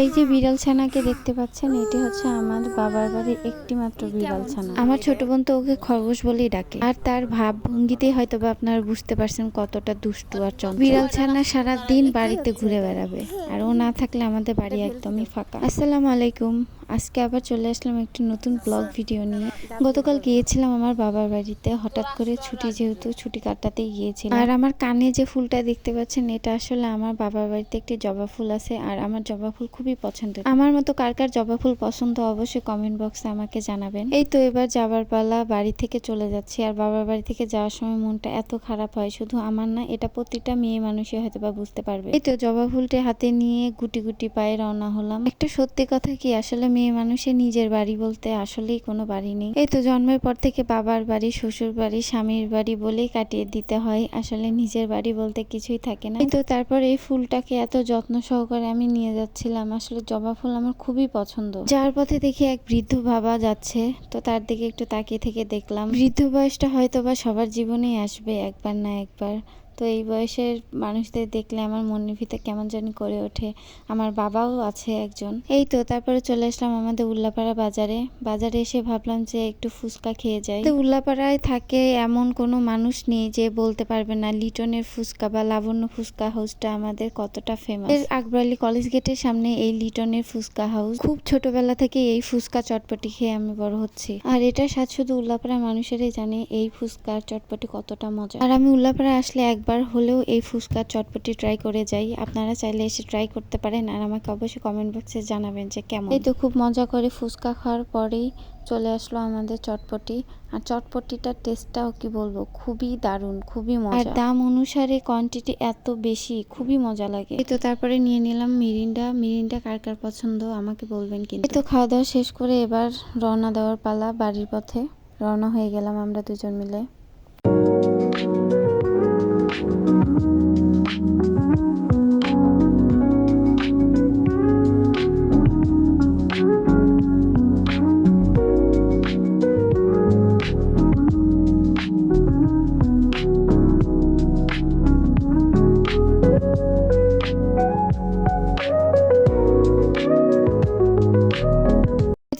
এই যে বিড়াল ছানাকে দেখতে পাচ্ছেন, এটি হচ্ছে আমার বাবার বাড়ির একটি মাত্র বিড়াল ছানা। আমার ছোট বোন তো ওকে খরগোশ বলেই ডাকে। আর তার ভাব ভঙ্গিতেই হয়তো বা আপনারা বুঝতে পারছেন কতটা দুষ্টু আর চঞ্চল। বিড়াল ছানা সারা দিন বাড়িতে ঘুরে বেড়াবে, আর ও না থাকলে আমাদের বাড়ি একদমই ফাঁকা। আসসালামু আলাইকুম। আজকে আবার চলে আসলাম একটি নতুন ব্লগ ভিডিও নিয়ে। গতকাল গিয়েছিলাম আমার বাবার বাড়িতে, হঠাৎ করে ছুটি যেহেতু, ছুটি কাটাতেই গিয়েছিলাম। আর আমার কানে যে ফুলটা দেখতে পাচ্ছেন, এটা আসলে আমার বাবার বাড়িতে একটি জবা ফুল আছে, আর আমার জবা ফুল খুবই পছন্দ আমার মতো কার কার জবা ফুল পছন্দ অবশ্যই কমেন্ট বক্সে আমাকে জানাবেন। এই তো এবার যাবার পালা, বাড়ি থেকে চলে যাচ্ছি। আর বাবার বাড়ি থেকে যাওয়ার সময় মনটা এত খারাপ হয়, শুধু আমার না, এটা প্রতিটা মেয়ে মানুষই হয়তো বা বুঝতে পারবে। এই তো জবা ফুলটি হাতে নিয়ে গুটি গুটি পায়ে রওনা হলাম। একটা সত্যি কথা কি, আসলে মেয়ে মানুষের নিজের বাড়ি বলতে আসলেই কোনো বাড়ি নেই। এই তো জন্মের পর থেকে বাবার বাড়ি, শ্বশুর বাড়ি, স্বামীর বাড়ি বলেই কাটিয়ে দিতে হয়। আসলে নিজের বাড়ি বলতে কিছুই থাকে না। কিন্তু তারপর এই ফুলটাকে এত যত্ন সহকারে আমি নিয়ে যাচ্ছিলাম। আসলে জবা ফুল আমার খুবই পছন্দ। যার পথে দেখি এক বৃদ্ধ বাবা যাচ্ছে, তো তার দিকে একটু তাকিয়ে থেকে দেখলাম। বৃদ্ধ বয়সটা হয়তো বা সবার জীবনেই আসবে, একবার না একবার। তো এই বয়সের মানুষদের দেখলে আমার মনের ভিতরে কেমন জানি করে ওঠে। আমার বাবাও আছে একজন। এই তো তারপরে চলে আসলাম আমাদের উল্লাপাড়া বাজারে। বাজারে এসে ভাবলাম যে একটু ফুচকা খেয়ে যাই। তো উল্লাপাড়ায় থাকে এমন কোনো মানুষ নেই যে বলতে পারবে না লিটনের ফুচকা বা লাবণ্য ফুচকা হাউসটা আমাদের কতটা ফেমাস আকবরালি কলেজ গেটের সামনে এই লিটনের ফুচকা হাউস। খুব ছোটবেলা থেকে এই ফুচকা চটপটি খেয়ে আমি বড় হচ্ছি। আর এটা স্বাদ শুধু উল্লাপাড়া মানুষেরই জানে এই ফুচকার চটপটি কতটা মজা আর আমি উল্লাপাড়া আসলে একবার হলেও এই ফুচকার চটপটি ট্রাই করে যাই। আপনারা চাইলে এসে ট্রাই করতে পারেন আর আমাকে অবশ্যই কমেন্ট বক্সে জানাবেন যে কেমন। এই তো খুব মজা করে ফুচকা খাওয়ার পরেই চলে আসলো আমাদের চটপটি। আর চটপটিটার টেস্টটাও কি বলব খুবই দারুণ খুবই মজা। আর দাম অনুসারে কোয়ান্টিটি এত বেশি খুবই মজা লাগে। এই তো তারপরে নিয়ে নিলাম মিরিন্ডা। মিরিন্ডা কার কার পছন্দ আমাকে বলবেন কিন্তু। এই তো খাওয়া দাওয়া শেষ করে এবার রওনা দেওয়ার পালা বাড়ির পথে। রওনা হয়ে গেলাম আমরা দুজন মিলে। Thank you.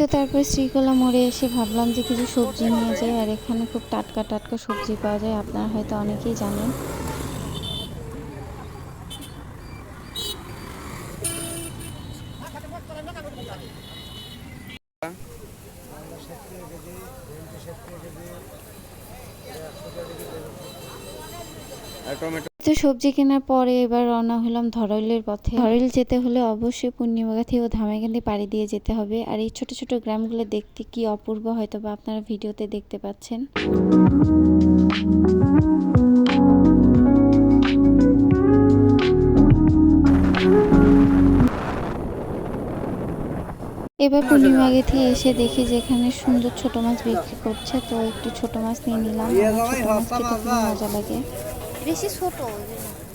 তো তারপরে শ্রীকলা মোড়ে এসে ভাবলাম যে কিছু সবজি নিয়ে যাই, আর এখানে খুব টাটকা টাটকা সবজি পাওয়া যায়, আপনারা হয়তো অনেকেই জানেন। টমেটো তো সবজি কেনার পরে এবার রওনা হলাম ধরইলের পথে। ধরইল যেতে হলে অবশ্যই পূর্ণিমাগাথি ও ধামাইকান্দি পাড়ি দিয়ে যেতে হবে। আর এই ছোট ছোট গ্রামগুলো দেখতে কি অপূর্ব হয়তো বা আপনারা ভিডিওতে দেখতে পাচ্ছেন। এবার পূর্ণিমাগেথি এসে দেখি যেখানে সুন্দর ছোট মাছ বিক্রি করছে। তো একটু ছোট মাছ নিয়ে নিলাম। মজা লাগে। বেশি ছোট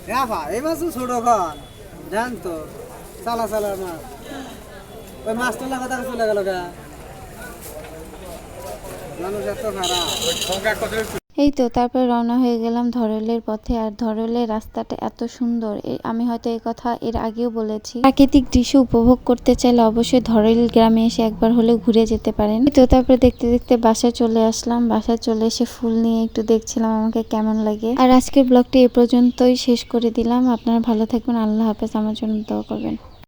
হ্যাঁ। এই মাছ ছোট খান জান তো, চালা চালা মাছ। ওই মাছটা লাগা তাকে চলে গেল গা। মানুষ এত খারাপ। এই তো, তারপর রওনা হয়ে গেলাম ধরলের পথে। আর ধরলের রাস্তাটা এত সুন্দর আমি হয়তো এই কথা এর আগেও বলেছি। প্রাকৃতিক দৃশ্য উপভোগ করতে চাইলে অবশ্যই ধরল গ্রামে এসে একবার হলে ঘুরে যেতে পারেন। তো, তারপর দেখতে দেখতে বাসায় চলে আসলাম। বাসায় চলে এসে ফুল নিয়ে একটু দেখছিলাম আমাকে কেমন লাগে। আর আজকের ব্লগটি এ পর্যন্তই শেষ করে দিলাম। আপনারা ভালো থাকবেন। আল্লাহ হাফেজ। আমার জন্য দোয়া করবেন।